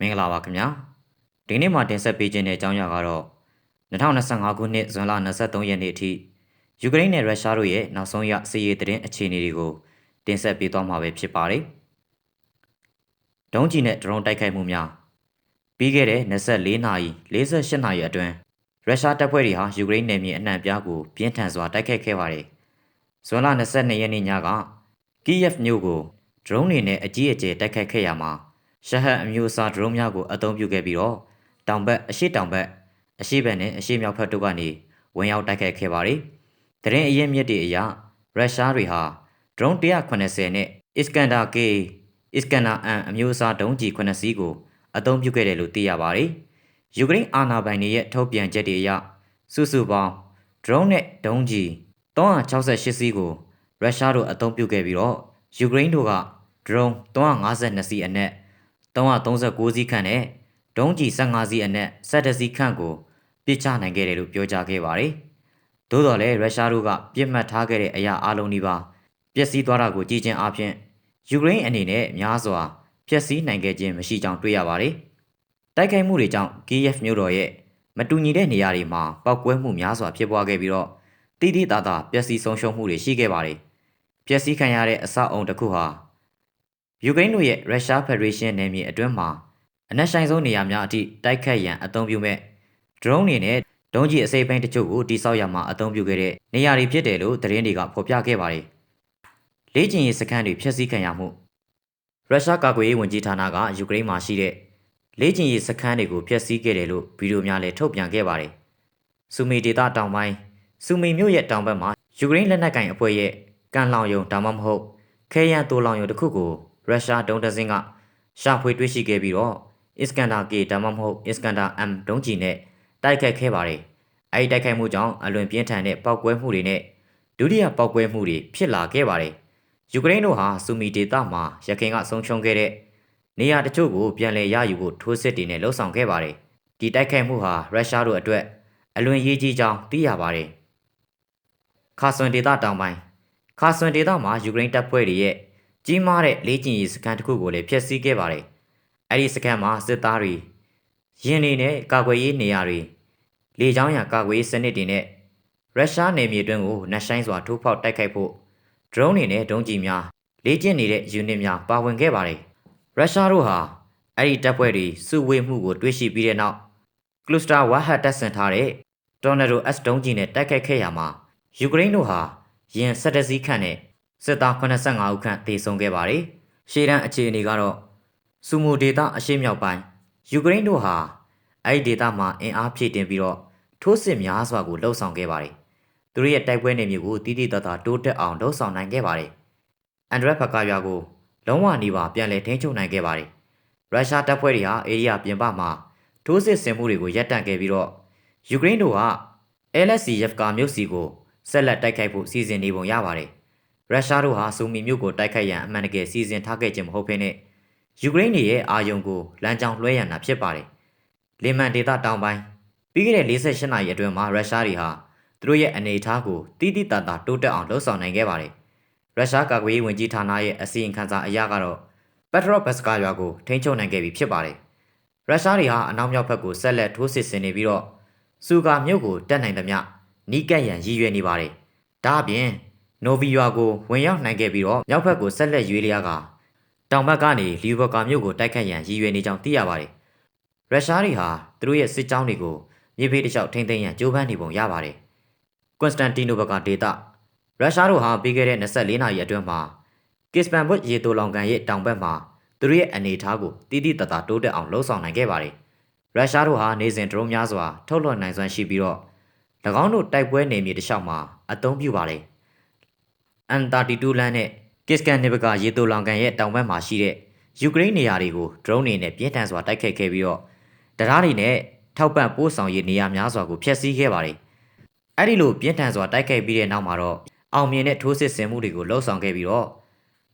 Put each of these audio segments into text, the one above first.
မင်္ဂလာပါခင်ဗျာဒီနေ့မှာတင်ဆက်ပေးခြင်းတဲ့အကြောင်းအရာကတော့2025ခုနှစ်ဇွန်လ23ရက်နေ့အထိယူကရိန်းနဲ့ရုရှားတို့ရဲ့နောက်ဆုံးရစစ်ရေးသတင်းအခြေအနေတွေကိုတင်ဆက်ပေးသွားမှာပဲဖြစ်ပါတယ်ဒုံးကျည်နဲ့ဒရုန်းတိုက်ခိုက်မှုများပြီးခဲ့တဲ့24နာရီ48နာရီအတွင်းရုရှားတပ်ဖွဲ့တွေဟာယူကရိန်းနယ်မြေအနှံ့အပြားကိုပြင်းထန်စွာတိုက်ခိုက်ခဲ့ပါတယ်ဇွန်လ22ရက်နေ့ညကကီယက်မြို့ကိုဒရုန်းတွေနဲ့အကြီးအကျယ်တိုက်ခိုက်ခဲ့ရမှာ ရှဟတ်အမျိုးအစားဒရုန်းများကိုအသုံးပြုခဲ့ပြီးတော့တောင်ဘက်အရှိတောင်ဘက်အရှိဘက်နဲ့အရှိမြောက်ဘက်တို့ကနေဝင်ရောက်တိုက်ခိုက်ခဲ့ပါတယ်။တရင်အရင်မြစ်တွေအရရုရှားတွေဟာဒရုန်း180နဲ့ Iskander K Iskander M အမျိုးအစားဒုံးကျည်9စီးကိုအသုံးပြုခဲ့တယ်လို့သိရပါတယ်။ယူကရိန်းအာဏာပိုင်တွေရဲ့ထုတ်ပြန်ချက်တွေအရစုစုပေါင်းဒရုန်းနဲ့ဒုံးကျည်368စီးကိုရုရှားတို့အသုံးပြုခဲ့ပြီးတော့ယူကရိန်းတို့ကဒရုန်း352စီးအနက် 339စီးခန့်နဲ့ဒုံးကျည်15စီးအနက်17စီးခန့်ကိုပစ်ချနိုင်ခဲ့တယ်လို့ပြောကြားခဲ့ပါတယ်။သို့တော်လည်းရုရှားတို့ကပြစ်မှတ်ထားခဲ့တဲ့အရာအလုံးဒီပါပျက်စီးသွားတာကိုကြည်ချင်းအပြင်ယူကရိန်းအနေနဲ့များစွာဖျက်ဆီးနိုင်ခဲ့ခြင်းမရှိကြောင်းတွေ့ရပါတယ်။တိုက်ခိုက်မှုတွေကြောင့်ကီယက်မြို့တော်ရဲ့မတူညီတဲ့နေရာတွေမှာပောက်ကွဲမှုများစွာဖြစ်ပွားခဲ့ပြီးတော့တိတိတသာပျက်စီးဆုံးရှုံးမှုတွေရှိခဲ့ပါတယ်။ပျက်စီးခံရတဲ့အဆောက်အုံတစ်ခုဟာ ယူကရိန်းတို့ရဲ့ရုရှားဖက်ဒရေးရှင်းနယ်မြေအတွင်းမှာအနက်ဆိုင်ဆုံးနေရာများအထိတိုက်ခတ်ရန်အသုံးပြုမဲ့ဒရုန်းတွေနဲ့ဒုံးကျည်အစိပ်ပိုင်းတချို့ကိုတိစောက်ရမှာအသုံးပြုခဲ့တဲ့နေရာတွေဖြစ်တယ်လို့သတင်းတွေကဖော်ပြခဲ့ပါတယ်။လေ့ကျင့်ရေးစခန်းတွေဖျက်ဆီးခံရမှုရုရှားကာကွယ်ရေးဝန်ကြီးဌာနကယူကရိန်းမှာရှိတဲ့လေ့ကျင့်ရေးစခန်းတွေကိုဖျက်ဆီးခဲ့တယ်လို့ဗီဒီယိုများလည်းထုတ်ပြန်ခဲ့ပါတယ်။ဆူမီဒေတာတောင်ပိုင်းဆူမီမြို့ရဲ့တောင်ဘက်မှာယူကရိန်းလက်နက်ကင်အဖွဲ့ရဲ့ကန်လောင်ယုံဒါမှမဟုတ်ခဲယန်တိုလောင်ယုံတစ်ခုကို ရုရှားဒုံးတစင်းကရှာဖွေတွေ့ရှိခဲ့ပြီးတော့အစ္စကန်ဒါ K ဒါမှမဟုတ်အစ္စကန်ဒါ M ဒုံးကျည်နဲ့တိုက်ခိုက်ခဲ့ပါတယ်။အဲဒီတိုက်ခိုက်မှုကြောင့်အလွန်ပြင်းထန်တဲ့ပောက်ကွဲမှုတွေနဲ့ဒုတိယပောက်ကွဲမှုတွေဖြစ်လာခဲ့ပါတယ်။ယူကရိန်းတို့ဟာဆူမီဒေတာမှာရခိုင်ကဆုံးရှုံးခဲ့တဲ့နေရာတချို့ကိုပြန်လည်ရယူဖို့ထိုးစစ်တွေနဲ့လှုံ့ဆော်ခဲ့ပါတယ်။ဒီတိုက်ခိုက်မှုဟာရုရှားတို့အတွက်အလွန်ရေးကြီးကြောင်းသိရပါတယ်။ခါဆွန်ဒေတာတောင်ပိုင်းခါဆွန်ဒေတာမှာယူကရိန်းတပ်ဖွဲ့တွေရဲ့ ကြီးမားတဲ့လေ့ကျင့်ရေးစခန်းတစ်ခုကိုလည်းဖျက်ဆီးခဲ့ပါတယ်။အဲဒီစခန်းမှာစစ်သားတွေရင်တွေနဲ့ကာကွယ်ရေးနေရာတွေလေကြောင်းရန်ကာကွယ်ရေးစနစ်တွေနဲ့ရုရှားနယ်မြေတွင်းကိုနှက်ဆိုင်စွာထိုးဖောက်တိုက်ခိုက်ဖို့ဒရုန်းတွေနဲ့ဒုံးကျည်များလေ့ကျင့်နေတဲ့ယူနစ်များပါဝင်ခဲ့ပါတယ်။ရုရှားတို့ဟာအဲ့ဒီတပ်ဖွဲ့တွေစုဝေးမှုကိုတွေးရှိပြီးတဲ့နောက်ကလူစတာဝါဟတ်တက်ဆင်ထားတဲ့တော်နယ်ဒို S ဒုံးကျည်နဲ့တိုက်ခိုက်ခဲ့ရမှာယူကရိန်းတို့ဟာရင်17စီးခန့်နဲ့ စစ်သား85ဦးခန့်သေဆုံးခဲ့ပါတယ်။ရှေ့တန်းအခြေအနေကတော့စူမူဒေတာအရှိမြောက်ပိုင်းယူကရိန်းတို့ဟာအဲ့ဒီဒေတာမှာအင်အားဖြည့်တင်ပြီးတော့ထိုးစစ်များစွာကိုလှုပ်ဆောင်ခဲ့ပါတယ်။သူတို့ရဲ့တိုက်ပွဲနေမျိုးကိုတိတိတတ်တာတိုးတက်အောင်လှုပ်ဆောင်နိုင်ခဲ့ပါတယ်။အန်ဒရက်ဖကာရွာကိုလုံးဝနေပါပြန်လည်ထိန်းချုပ်နိုင်ခဲ့ပါတယ်။ရုရှားတပ်ဖွဲ့တွေဟာအေရီးယာပြင်ပမှာထိုးစစ်ဆင်မှုတွေကိုရပ်တန့်ခဲ့ပြီးတော့ယူကရိန်းတို့က LSCF ကမြို့စီကိုဆက်လက်တိုက်ခိုက်ဖို့စီစဉ်နေပုံရပါတယ်။ ရုရှားတို့ဟာဆူမီမြို့ကိုတိုက်ခိုက်ရန်အမှန်တကယ်စီစဉ်ထားခဲ့ခြင်းမဟုတ်ဘဲနဲ့ယူကရိန်းရဲ့အာယုံကိုလမ်းကြောင်းလွှဲရန်တာဖြစ်ပါတယ်။လီမန်ဒေတာတောင်ပိုင်းပြီးခဲ့တဲ့48နာရီအတွင်းမှာရုရှားတွေဟာသူတို့ရဲ့အနေအထားကိုတိတိတတ်တာတိုးတက်အောင်လှုပ်ဆောင်နိုင်ခဲ့ပါတယ်။ရုရှားကာကွယ်ရေးဝန်ကြီးဌာနရဲ့အစီရင်ခံစာအရကတော့ပက်ထရော့ဘတ်စကာရွာကိုထိန်းချုပ်နိုင်ခဲ့ပြီဖြစ်ပါတယ်။ရုရှားတွေဟာအနောက်မြောက်ဘက်ကိုဆက်လက်ထိုးစစ်ဆင်နေပြီးတော့စူဂါမြို့ကိုတက်နိုင်သမျှနီးကပ်ရန်ရည်ရွယ်နေပါတယ်။ဒါအပြင် နိုဗီယွာကိုဝင်ရောက်နိုင်ခဲ့ပြီးတော့မြောက်ဘက်ကိုဆက်လက်ရွေးလျားကတောင်ဘက်ကနေလီဗာကာမြို့ကိုတိုက်ခတ်ရန်ရည်ရွယ်နေကြောင်းသိရပါတယ်။ရုရှားတွေဟာသူတို့ရဲ့စစ်ကြောင်းတွေကိုမြေဖေးတစ်လျှောက်ထိမ့်သိမ်းရန်ကြိုးပမ်းနေပုံရပါတယ်။ကွန်စတန်တီနိုဘကဒေတာရုရှားတို့ဟာပြီးခဲ့တဲ့24နာရီအတွင်းမှာကစ်ပန်ဘွတ်ရေတိုလောင်ကန်ရဲ့တောင်ဘက်မှာသူတို့ရဲ့အနေအထားကိုတိတိတတ်တာတိုးတက်အောင်လှုံ့ဆော်နိုင်ခဲ့ပါတယ်။ရုရှားတို့ဟာနေစဉ်ဒရုန်းများစွာထုတ်လွှတ်နိုင်စွမ်းရှိပြီးတော့၎င်းတို့တိုက်ပွဲနေမြေတစ်လျှောက်မှာအသုံးပြုပါတယ်။ N32 လမ်းနဲ့ကစ်ကန်နေဘကရေတိုလောင်ကန်ရဲ့တောင်ဘက်မှာရှိတဲ့ယူကရိန်းနေရာတွေကိုဒရုန်းတွေနဲ့ပြင်းထန်စွာတိုက်ခိုက်ခဲ့ပြီးတော့တရားတွေနဲ့ထောက်ပံ့ပို့ဆောင်ရေးနေရာများစွာကိုဖျက်ဆီးခဲ့ပါတယ်။အဲ့ဒီလိုပြင်းထန်စွာတိုက်ခိုက်ပြီးတဲ့နောက်မှာတော့အောင်မြင်တဲ့ထိုးစစ်ဆင်မှုတွေကိုလှုပ်ဆောင်ခဲ့ပြီးတော့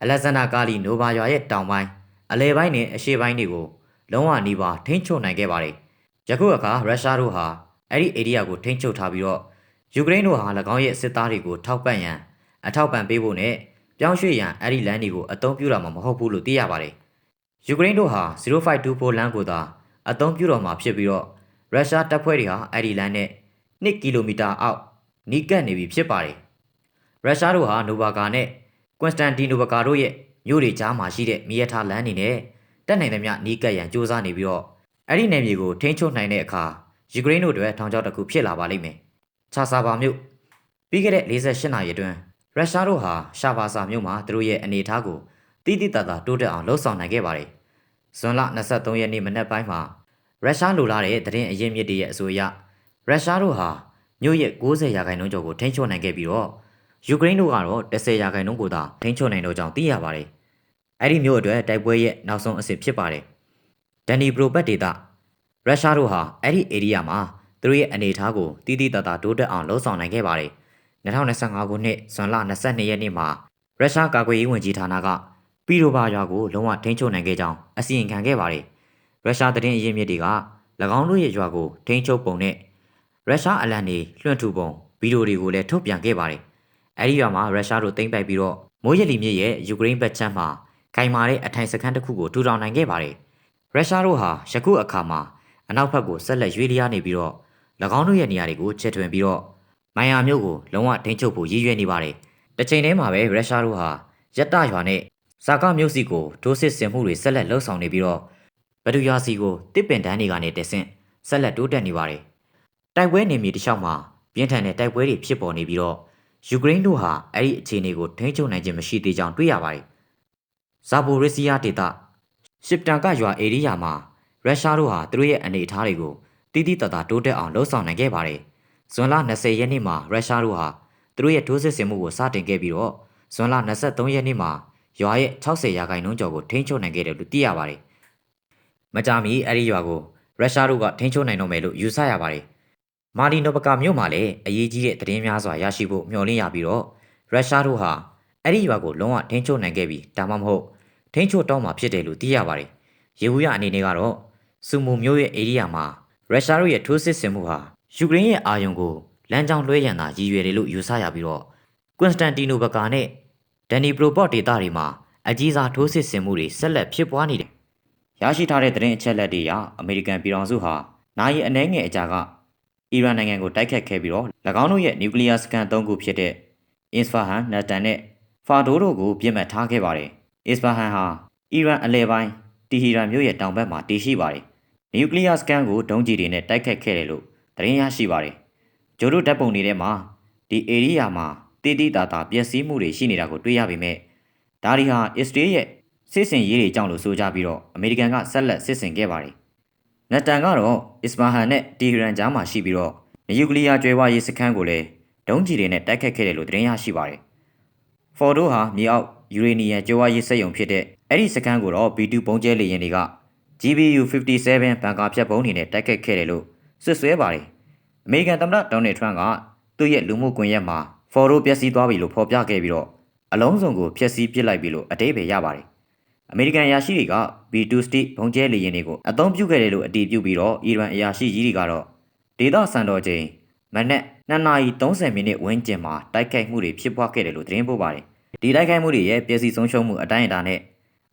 အလက်ဇန္ဒာကာလီနိုဗာရွာရဲ့တောင်ပိုင်းအလဲပိုင်းနဲ့အရှေ့ပိုင်းတွေကိုလုံးဝနီးပါးထိန်းချုပ်နိုင်ခဲ့ပါတယ်။ယခုအခါရုရှားတို့ဟာအဲ့ဒီဧရိယာကိုထိန်းချုပ်ထားပြီးတော့ယူကရိန်းတို့ဟာ၎င်းရဲ့စစ်သားတွေကိုထောက်ပံ့ရန် အထောက်ပံ့ပေးဖို့နဲ့ပြောင်းရွှေ့ရန်အဲ့ဒီလမ်းတွေကိုအသုံးပြုတာမှမဟုတ်ဘူးလို့သိရပါတယ်ယူကရိန်းတို့ဟာ0524လမ်းကိုသာအသုံးပြုတော်မှာဖြစ်ပြီးတော့ရုရှားတပ်ဖွဲ့တွေဟာအဲ့ဒီလမ်းနဲ့2ကီလိုမီတာအောက်နီးကပ်နေပြီဖြစ်ပါတယ်ရုရှားတို့ဟာနိုဗာကာနဲ့ကွန်စတန်တီနိုဗကာတို့ရဲ့မြို့တွေကြားမှာရှိတဲ့မြေရထားလမ်းတွေနဲ့တက်နိုင်သမျှနီးကပ်ရန်စ조사နေပြီးတော့အဲ့ဒီနယ်မြေကိုထိန်းချုပ်နိုင်တဲ့အခါယူကရိန်းတို့အတွက်ထောင်ချောက်တစ်ခုဖြစ်လာပါလိမ့်မယ်ချာဆာဘာမြို့ပြီးခဲ့တဲ့48နာရီအတွင်း ရုရှားတို့ဟာရှာဘာဆာမြို့မှာသူတို့ရဲ့အနေအထားကိုတိတိတတ်တာတိုးတက်အောင်လှုံ့ဆော်နိုင်ခဲ့ပါတယ်။ဇွန်လ23ရက်နေ့မနက်ပိုင်းမှာရုရှားလိုလာတဲ့သတင်းအရင်းမြစ်တွေရဲ့အဆိုအရရုရှားတို့ဟာမြို့ရဲ့90ရာခိုင်နှုန်းကျော်ကိုထိန်းချုပ်နိုင်ခဲ့ပြီးတော့ယူကရိန်းတို့ကတော့10ရာခိုင်နှုန်းကိုသာထိန်းချုပ်နိုင်တော့ကြောင်းသိရပါတယ်။အဲ့ဒီမြို့အတွက်တိုက်ပွဲရဲ့နောက်ဆုံးအဆင့်ဖြစ်ပါတယ်။ဒန်နီဘရိုဘတ်ဒေတာရုရှားတို့ဟာအဲ့ဒီဧရိယာမှာသူတို့ရဲ့အနေအထားကိုတိတိတတ်တာတိုးတက်အောင်လှုံ့ဆော်နိုင်ခဲ့ပါတယ်။ 2025ခုနှစ်ဇွန်လ22ရက်နေ့မှာရုရှားကာကွယ်ရေးဝန်ကြီးဌာနကပီရိုဘာရွာကိုလုံးဝထိန်းချုပ်နိုင်ခဲ့ကြောင်းအစီရင်ခံခဲ့ပါတယ်။ရုရှားသတင်းအရင်းမြစ်တွေက၎င်းတို့ရဲ့ရွာကိုထိန်းချုပ်ပုံနဲ့ရုရှားအလံတွေလွှင့်ထူပုံဗီဒီယိုတွေကိုလည်းထုတ်ပြန်ခဲ့ပါတယ်။အဲဒီရွာမှာရုရှားတို့သိမ်းပိုက်ပြီးတော့မိုးရလီမြစ်ရဲ့ယူကရိန်းဘက်ခြမ်းမှာခိုင်မာတဲ့အထိုင်စခန်းတစ်ခုကိုထူထောင်နိုင်ခဲ့ပါတယ်။ရုရှားတို့ဟာယခုအခါမှာအနောက်ဘက်ကိုဆက်လက်ရွေ့လျားနေပြီးတော့၎င်းတို့ရဲ့နေရာတွေကိုချက်ထွင်ပြီးတော့ မိုင်ယာမြို့ကိုလုံးဝထိန်းချုပ်ဖို့ရည်ရွယ်နေပါတယ်။တစ်ချိန်တည်းမှာပဲရုရှားတို့ဟာရတ္တရွာနဲ့ဇာကမြို့စီကိုဒိုးစစ်ဆင်မှုတွေဆက်လက်လှုပ်ဆောင်နေပြီးတော့ဘဒူယာစီကိုတစ်ပင်တန်းတွေကနေတဆင့်ဆက်လက်တိုးတက်နေပါတယ်။တိုက်ပွဲနေမြေတစ်လျှောက်မှာပြင်းထန်တဲ့တိုက်ပွဲတွေဖြစ်ပေါ်နေပြီးတော့ယူကရိန်းတို့ဟာအဲ့ဒီအခြေအနေကိုထိန်းချုပ်နိုင်ခြင်းမရှိသေးကြောင်းတွေ့ရပါတယ်။ဇာဘိုရီစီးယားဒေသရှစ်တန်ကရွာဧရိယာမှာရုရှားတို့ဟာသူတို့ရဲ့အနေအထားတွေကိုတိတိတတ်တာတိုးတက်အောင်လှုပ်ဆောင်နိုင်ခဲ့ပါတယ်။ ဇွန်လ20ရက်နေ့မှာရုရှားတို့ဟာသူတို့ရဲ့ထိုးစစ်ဆင်မှုကိုစတင်ခဲ့ပြီးတော့ဇွန်လ23ရက်နေ့မှာရွာရဲ့60ရာခိုင်နှုန်းကျော်ကိုထိန်းချုပ်နိုင်ခဲ့တယ်လို့သိရပါတယ်။မကြာမီအဲ့ဒီရွာကိုရုရှားတို့ကထိန်းချုပ်နိုင်တော့မယ်လို့ယူဆရပါတယ်။မာလီနိုဘကာမြို့မှာလည်းအရေးကြီးတဲ့သတင်းများစွာရရှိဖို့မျှော်လင့်ရပြီးတော့ရုရှားတို့ဟာအဲ့ဒီရွာကိုလုံးဝထိန်းချုပ်နိုင်ခဲ့ပြီးဒါမှမဟုတ်ထိန်းချုပ်တော့မှာဖြစ်တယ်လို့သိရပါတယ်။ရေဘူးရအနေနဲ့ကတော့စူမူမြို့ရဲ့ဧရိယာမှာရုရှားတို့ရဲ့ထိုးစစ်ဆင်မှုဟာ ယူကရိန်းရဲ့အာရုံကိုလမ်းကြောင်းလွှဲရန်သာရည်ရွယ်တယ်လို့ယူဆရပြီးတော့ကွန်စတန်တီနိုဘကာနဲ့ဒန်နီပရိုပေါ့ဒေတာတွေမှာအကြီးစားထိုးစစ်ဆင်မှုတွေဆက်လက်ဖြစ်ပွားနေတယ်။ရရှိထားတဲ့သတင်းအချက်အလက်တွေအရအမေရိကန်ပြည်ထောင်စုဟာနိုင်ရဲ့အနှဲငယ်အကြာကအီရန်နိုင်ငံကိုတိုက်ခတ်ခဲ့ပြီးတော့၎င်းတို့ရဲ့နျူကလ িয়ার စကန်၃ခုဖြစ်တဲ့အစ္စဖာဟန်နတ်တန်နဲ့ဖာဒိုတို့ကိုပြစ်မှတ်ထားခဲ့ပါတယ်။အစ္စဖာဟန်ဟာအီရန်အလဲပိုင်းတီဟီရန်မြို့ရဲ့တောင်ဘက်မှာတည်ရှိပါတယ်။နျူကလ িয়ার စကန်ကိုဒုံးကျည်တွေနဲ့တိုက်ခတ်ခဲ့တယ်လို့ သတင်းရရှိပါတယ်။ဂျိုတို့တပ်ပုံတွေထဲမှာဒီဧရိယာမှာတိတိတာတာပျက်စီးမှုတွေရှိနေတာကိုတွေ့ရပေမဲ့ဒါရီဟာအစ္စရေးရဲ့စစ်စင်ရေးတွေကြောင့်လို့ဆိုကြပြီးတော့အမေရိကန်ကဆက်လက်စစ်စင်ခဲ့ပါတယ်။နက်တန်ကတော့အစ္စမာဟန်နဲ့တီဟီရန်ကြားမှာရှိပြီးတော့နျူကလ িয়ার ကျွဲဝါရေးစခန်းကိုလည်းဒုံးကျည်တွေနဲ့တိုက်ခတ်ခဲ့တယ်လို့သတင်းရရှိပါတယ်။ဖော်ဒိုဟာမြေအောက်ယူရေနီယံကျွဲဝါရေးစက်ရုံဖြစ်တဲ့အဲ့ဒီစခန်းကိုတော့ B2 ပုံကျဲလေယာဉ်တွေက GBU 57ဘန်ကာဖြတ်ပုံးနေနဲ့တိုက်ခတ်ခဲ့တယ်လို့ ဆွဆွဲပါတယ်။အမေရိကန်သမ္မတဒေါ်နယ်ထရန့်ကသူ့ရဲ့လူမှုကွန်ရက်မှာဖော်ဒိုပျက်စီးသွားပြီလို့ဖော်ပြခဲ့ပြီးတော့အလုံးစုံကိုဖျက်ဆီးပစ်လိုက်ပြီလို့အတိတ်ပဲရပါတယ်။အမေရိကန်အရာရှိတွေက B2 Stick ဘုံကျဲလေယာဉ်တွေကိုအသုံးပြုခဲ့တယ်လို့အတည်ပြုပြီးတော့အီရန်အရာရှိကြီးတွေကတော့ဒေသစံတော်ချိန်မနက်2နာရီ30မိနစ်ဝန်းကျင်မှာတိုက်ခိုက်မှုတွေဖြစ်ပွားခဲ့တယ်လို့သတင်းပို့ပါတယ်။ဒီတိုက်ခိုက်မှုတွေရဲ့ပျက်စီးဆုံးရှုံးမှုအတိုင်းအတာနဲ့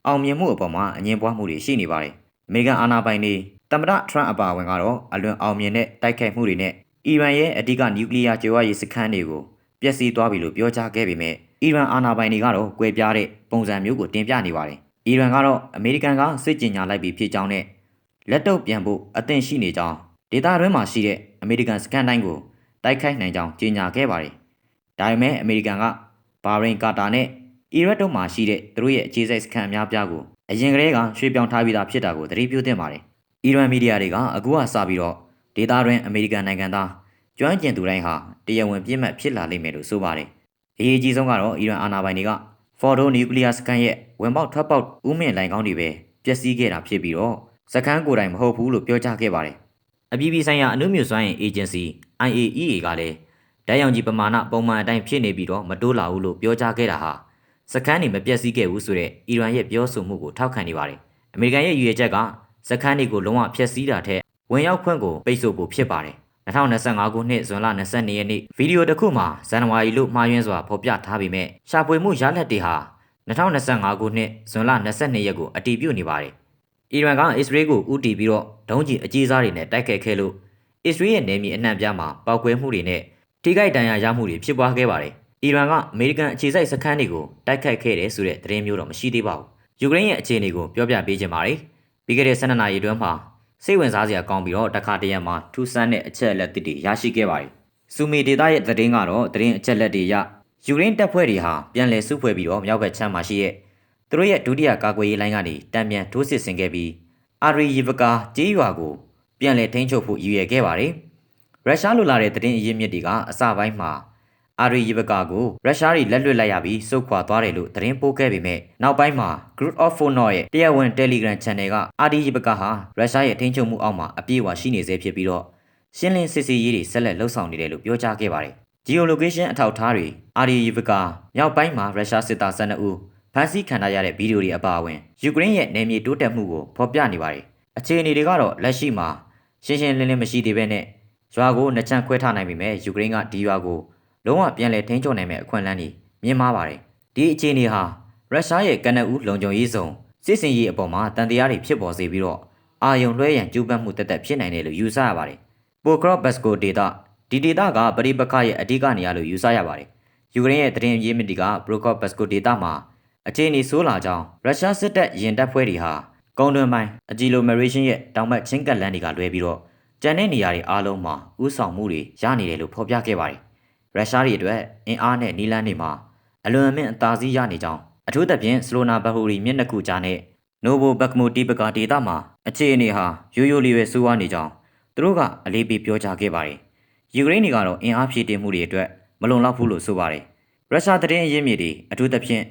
အောင်မြင်မှုအပေါ်မှာအငြင်းပွားမှုတွေရှိနေပါတယ်။အမေရိကန်အာဏာပိုင်တွေ တမ္ပတထရန့်အပါအဝင်ကတော့အလွန်အောင်မြင်တဲ့တိုက်ခိုက်မှုတွေနဲ့အီရန်ရဲ့အဓိကနျူကလ িয়ার ကြွယ်ဝရေးစခန်းတွေကိုပျက်စီးသွားပြီလို့ပြောကြားခဲ့ပေမဲ့အီရန်အာဏာပိုင်တွေကတော့ကွဲပြားတဲ့ပုံစံမျိုးကိုတင်ပြနေပါတယ်။အီရန်ကတော့အမေရိကန်ကစစ်ကြင်ညာလိုက်ပြီးဖြစ်ကြောင်းနဲ့လက်တော့ပြန်ဖို့အသင့်ရှိနေကြောင်းဒေတာတွင်းမှာရှိတဲ့အမေရိကန်စကန်တိုင်းကိုတိုက်ခိုက်နိုင်ကြောင်းကြေညာခဲ့ပါတယ်။ဒါပေမဲ့အမေရိကန်ကဘာရိန်ကာတာနဲ့အီရတ်တို့မှာရှိတဲ့သူတို့ရဲ့အခြေစိုက်စခန်းအများပြားကိုအရင်ကတည်းကရွှေ့ပြောင်းထားပြီးသားဖြစ်တာကိုသတိပြုသင့်ပါတယ်။ အီရန်မီဒီယာတွေကအခုကစပြီးတော့ဒေတာတွင်းအမေရိကန်နိုင်ငံသားကျွမ်းကျင်သူတိုင်းဟာတရားဝင်ပြစ်မှတ်ဖြစ်လာလိမ့်မယ်လို့ဆိုပါတယ်။အရေးကြီးဆုံးကတော့အီရန်အာဏာပိုင်တွေကဖော်ဒိုနျူကလ িয়ার စကန်ရဲ့ဝင်ပေါက်ထွက်ပေါက်ဥမင်လိုင်ကောင်းတွေပဲပျက်စီးခဲ့တာဖြစ်ပြီးတော့စကန်ကိုယ်တိုင်မဟုတ်ဘူးလို့ပြောကြားခဲ့ပါတယ်။အပြည်ပြည်ဆိုင်ရာအနုမြူစွမ်းအင်အေဂျင်စီ IAEA ကလည်းဓာတ်ရောင်ခြည်ပမာဏပုံမှန်အတိုင်းဖြစ်နေပြီးတော့မတိုးလာဘူးလို့ပြောကြားခဲ့တာဟာစကန်တွေမပျက်စီးခဲ့ဘူးဆိုတဲ့အီရန်ရဲ့ပြောဆိုမှုကိုထောက်ခံနေပါတယ်။အမေရိကန်ရဲ့ရည်ရွယ်ချက်က စကန်တွေကိုလုံးဝဖျက်ဆီးတာထက်ဝင်ရောက်ခွင့်ကိုပိတ်ဆို့ဖို့ဖြစ်ပါတယ်။2025ခုနှစ်ဇွန်လ22ရက်နေ့ဗီဒီယိုတစ်ခုမှာဇန်နဝါရီလို့မှားယွင်းစွာဖော်ပြထားပေမဲ့ရှာဖွေမှုရလဒ်တွေဟာ2025ခုနှစ်ဇွန်လ22ရက်ကိုအတည်ပြုနေပါတယ်။အီရန်ကအစ္စရေးကိုဥတီပြီးတော့ဒုံးကျည်အကြီးစားတွေနဲ့တိုက်ခိုက်ခဲ့လို့အစ္စရေးရဲ့နယ်မြေအနှံ့ပြားမှာပောက်ကွဲမှုတွေနဲ့ထိခိုက်ဒဏ်ရာရမှုတွေဖြစ်ပွားခဲ့ပါတယ်။အီရန်ကအမေရိကန်အခြေစိုက်စခန်းတွေကိုတိုက်ခိုက်ခဲ့တယ်ဆိုတဲ့သတင်းမျိုးတော့မရှိသေးပါဘူး။ယူကရိန်းရဲ့အခြေအနေကိုပြောပြပေးခြင်းပါတယ်။ ပြီးခဲ့တဲ့12နာရီအတွင်းမှာစိတ်ဝင်စားစရာကောင်းပြီးတော့တခါတရံမှာထူးဆန်းတဲ့အချက်အလက်တွေရရှိခဲ့ပါတယ်။စူမီဒေတာရဲ့သတင်းကတော့သတင်းအချက်အလက်တွေရယူကရိန်းတပ်ဖွဲ့တွေဟာပြန်လည်စုဖွဲ့ပြီးတော့မြောက်ဘက်ခြမ်းမှာရှိတဲ့သူတို့ရဲ့ဒုတိယကာကွယ်ရေးလိုင်းကနေတံပြန်ထိုးစစ်ဆင်ခဲ့ပြီးအာရီယီဗကာကျေးရွာကိုပြန်လည်ထိန်းချုပ်ဖို့ရည်ရွယ်ခဲ့ပါတယ်။ရုရှားလိုလာတဲ့သတင်းအရင်းမြစ်တွေကအစပိုင်းမှာ အာရီယီဗကာကိုရုရှားတွေလက်လွတ်လိုက်ရပြီးစုခွာသွားတယ်လို့သတင်းပို့ခဲ့ပေမဲ့နောက်ပိုင်းမှာ Group of Honor ရဲ့တရားဝင် Telegram Channel ကအာရီယီဗကာဟာရုရှားရဲ့ထိန်းချုပ်မှုအောက်မှာအပြည့်အဝရှိနေစေဖြစ်ပြီးတော့ရှင်းလင်းစစ်ဆေးရေးတွေဆက်လက်လှုပ်ဆောင်နေတယ်လို့ပြောကြားခဲ့ပါတယ်။ geolocation အထောက်အထားတွေအာရီယီဗကာမြောက်ပိုင်းမှာရုရှားစစ်သား12ဦးဖမ်းဆီးခံရတဲ့ဗီဒီယိုတွေအပါအဝင်ယူကရိန်းရဲ့နယ်မြေတိုးတက်မှုကိုဖော်ပြနေပါတယ်။အခြေအနေတွေကတော့လက်ရှိမှာရှင်းရှင်းလင်းလင်းမရှိသေးဘဲနဲ့ရွာကိုနှစ်ချမ်းခွဲထားနိုင်ပေမဲ့ယူကရိန်းကဒီရွာကို လုံးဝပြန်လည်ထိန်းချုပ်နိုင်မဲ့အခွင့်အလမ်းတွေမြင်မာပါတယ်။ဒီအခြေအနေဟာရုရှားရဲ့ကနအူးလုံခြုံရေးဆောင်စစ်စင်ရေးအပေါ်မှာတန်တရားတွေဖြစ်ပေါ်စေပြီးတော့အာယုံလွှဲရန်ကြိုးပမ်းမှုတက်တက်ဖြစ်နိုင်တယ်လို့ယူဆရပါတယ်။ပိုကရော့ဘတ်စကိုဒေတာဒီဒေတာကပရိပခရဲ့အဓိကနေရာလို့ယူဆရပါတယ်။ယူကရိန်းရဲ့တရင်ရေးမြစ်တီကဘရိုကော့ဘတ်စကိုဒေတာမှာအခြေအနေဆိုးလာကြောင်းရုရှားစစ်တပ်ရင်တပ်ဖွဲ့တွေဟာကုန်းတွင်းပိုင်းအဂျီလိုမရေရှင်းရဲ့တောင်ဘက်ချင်းကပ်လန်းတွေကလွဲပြီးတော့ကျန်တဲ့နေရာတွေအားလုံးမှာဥဆောင်မှုတွေရနေတယ်လို့ဖော်ပြခဲ့ပါတယ်။ ရုရှားတွေအတွက်အင်အားနဲ့နီလန်းတွေမှာအလွန်အမင်းအသာစီးရနေကြောင်းအထူးသဖြင့်စလိုနာဘဟူရီမျက်နှာကူကြားနဲ့နိုဘိုဘက်မိုတီပကာဒေတာမှာအခြေအနေဟာရိုးရိုးလေးပဲစိုးဝါးနေကြောင်းသူတို့ကအလေးပေးပြောကြားခဲ့ပါတယ်။ယူကရိန်းတွေကတော့အင်အားဖြည့်တင်းမှုတွေအတွက်မလုံလောက်ဘူးလို့ဆိုပါတယ်။ရုရှားသတင်းအရင်းမြစ်တွေအထူးသဖြင့်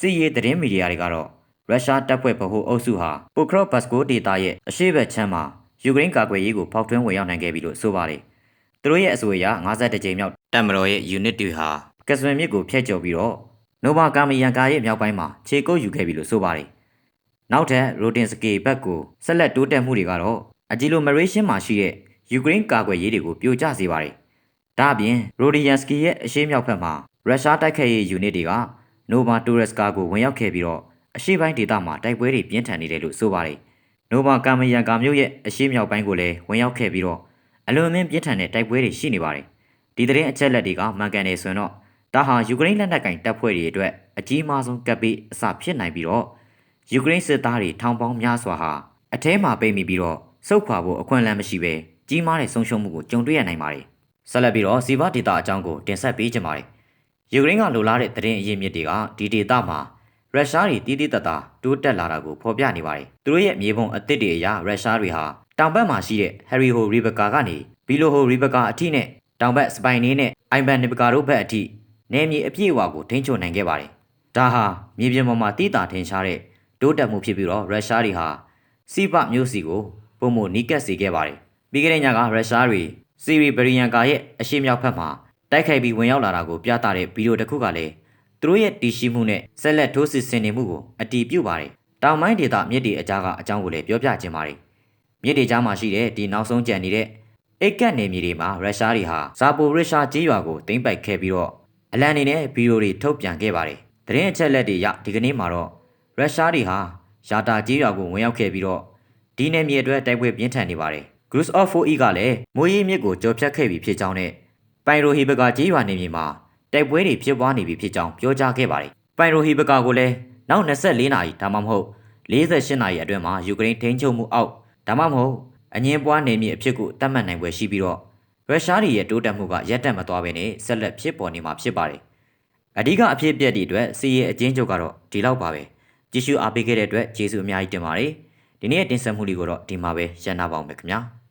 စစ်ရေးသတင်းမီဒီယာတွေကတော့ရုရှားတပ်ဖွဲ့ဗဟိုအုပ်စုဟာပိုကရော့ဘတ်စကိုဒေတာရဲ့အရှေ့ဘက်ခြမ်းမှာယူကရိန်းကာကွယ်ရေးကိုဖောက်ထွင်းဝင်ရောက်နိုင်ခဲ့ပြီလို့ဆိုပါတယ်။သူတို့ရဲ့အဆိုအရ52ကြိမ်မြောက် တပ်မတော်ရဲ့ unit တွေဟာကစပင်မြစ်ကိုဖျက်ကျော်ပြီးတော့နိုဘာကာမီယန်ကာရဲ့မြောက်ပိုင်းမှာခြေကုပ်ယူခဲ့ပြီလို့ဆိုပါတယ်။နောက်ထပ်ရိုတင်စကေဘက်ကိုဆက်လက်တိုးတက်မှုတွေကတော့အဂျီလိုမရေးရှင်းမှာရှိတဲ့ယူကရိန်းကာကွယ်ရေးတွေကိုပြိုကျစေပါတယ်။ဒါ့အပြင်ရိုဒီယန်စကီရဲ့အရှေ့မြောက်ဘက်မှာရုရှားတိုက်ခိုက်ရေး unit တွေကနိုဗာတိုရက်စကာကိုဝင်ရောက်ခဲ့ပြီးတော့အရှေ့ပိုင်းဒေသမှာတိုက်ပွဲတွေပြင်းထန်နေတယ်လို့ဆိုပါတယ်။နိုဗာကာမယန်ကာမြို့ရဲ့အရှေ့မြောက်ပိုင်းကိုလည်းဝင်ရောက်ခဲ့ပြီးတော့အလွန်အမင်းပြင်းထန်တဲ့တိုက်ပွဲတွေရှိနေပါတယ်။ ဒီသတင်းအချက်လက်တွေကမှန်ကန်နေဆိုရင်တော့ဒါဟာယူကရိန်းလက်နက်ကင်တပ်ဖွဲ့တွေအတွက်အကြီးမားဆုံးကပ်ပြီးအစဖြစ်နိုင်ပြီးတော့ယူကရိန်းစစ်သားတွေထောင်ပေါင်းများစွာဟာအထဲမှာပိတ်မိပြီးတော့စုပ်ခွာဖို့အခွင့်အလမ်းမရှိဘဲကြီးမားတဲ့ဆုံးရှုံးမှုကိုကြုံတွေ့ရနိုင်ပါတယ်။ဆက်လက်ပြီးတော့စီဗာဒေတာအကြောင်းကိုတင်ဆက်ပေးကြပါမယ်။ယူကရိန်းကလိုလားတဲ့သတင်းအရင်းမြစ်တွေကဒီဒေတာမှာရုရှားတွေတီးတီးတတာတိုးတက်လာတာကိုဖော်ပြနေပါတယ်။သူတို့ရဲ့မြေပုံအသစ်တွေအရရုရှားတွေဟာတောင်ဘက်မှာရှိတဲ့ဟယ်ရီဟိုရီဘကာကနေဘီလိုဟိုရီဘကာအထိနဲ့ တောင်ဘက်စပိုင်နီးနဲ့အိုင်ဘန်နီဘကာတို့ဘက်အထိနယ်မြေအပြည့်အဝကိုထိန်းချုပ်နိုင်ခဲ့ပါတယ်။ဒါဟာမြေပြင်ပေါ်မှာတိတာထင်ရှားတဲ့တိုးတက်မှုဖြစ်ပြီးတော့ရုရှားတွေဟာစီပမျိုးစီကိုပုံမနီးကပ်စေခဲ့ပါတယ်။ပြီးခဲ့တဲ့ညကရုရှားတွေစီရီဘရီယန်ကာရဲ့အရှိမြောက်ဘက်မှာတိုက်ခိုက်ပြီးဝင်ရောက်လာတာကိုပြသတဲ့ဗီဒီယိုတစ်ခုကလည်းသူတို့ရဲ့တည်ရှိမှုနဲ့ဆက်လက်ထိုးစစ်ဆင်နေမှုကိုအတီးပြုတ်ပါတယ်။တောင်ပိုင်းဒေသမြစ်တွေအကြားကအကြောင်းကိုလည်းပြောပြခြင်းပါတယ်။မြစ်တွေကြားမှာရှိတဲ့ဒီနောက်ဆုံးကြံနေတဲ့ အိတ်ကတ်နယ်မြေတွေမှာရုရှားတွေဟာဇာပိုရရှာကြေးရွာကိုသိမ်းပိုက်ခဲ့ပြီးတော့အလံအနေနဲ့ဗီဒီယိုတွေထုတ်ပြန်ခဲ့ပါတယ်။သတင်းအချက်လက်တွေရဒီကနေ့မှာတော့ရုရှားတွေဟာယာတာကြေးရွာကိုဝင်ရောက်ခဲ့ပြီးတော့ဒီနယ်မြေအတွက်တိုက်ပွဲပြင်းထန်နေပါတယ်။ Groups of 4E ကလည်းမိုးရေးမြစ်ကိုကြော်ဖြတ်ခဲ့ပြီးဖြစ်ကြောင်းနဲ့ပိုင်ရိုဟီဘကာကြေးရွာနေမြေမှာတိုက်ပွဲတွေဖြစ်ပွားနေပြီဖြစ်ကြောင်းပြောကြားခဲ့ပါတယ်။ပိုင်ရိုဟီဘကာကိုလည်းနောက်24နာရီဒါမှမဟုတ်48နာရီအတွင်းမှာယူကရိန်းထိန်းချုပ်မှုအောက်ဒါမှမဟုတ် အငင်းပွားနေမြေအဖြစ်ကိုတတ်မှတ်နိုင်ပွဲရှိပြီးတော့ရုရှားတွေရဲ့တိုးတက်မှုကရပ်တန့်မသွားဘဲနဲ့ဆက်လက်ဖြစ်ပေါ်နေမှာဖြစ်ပါတယ်။အဓိကအဖြစ်အပျက်တွေအတွက်စီးရဲအချင်းချုပ်ကတော့ဒီလောက်ပါပဲ။ကြည့်ရှုအားပေးခဲ့တဲ့အတွက်ကျေးဇူးအများကြီးတင်ပါတယ်။ဒီနေ့တင်ဆက်မှုလေးကိုတော့ဒီမှာပဲရန်နာပါအောင်ပဲခင်ဗျာ။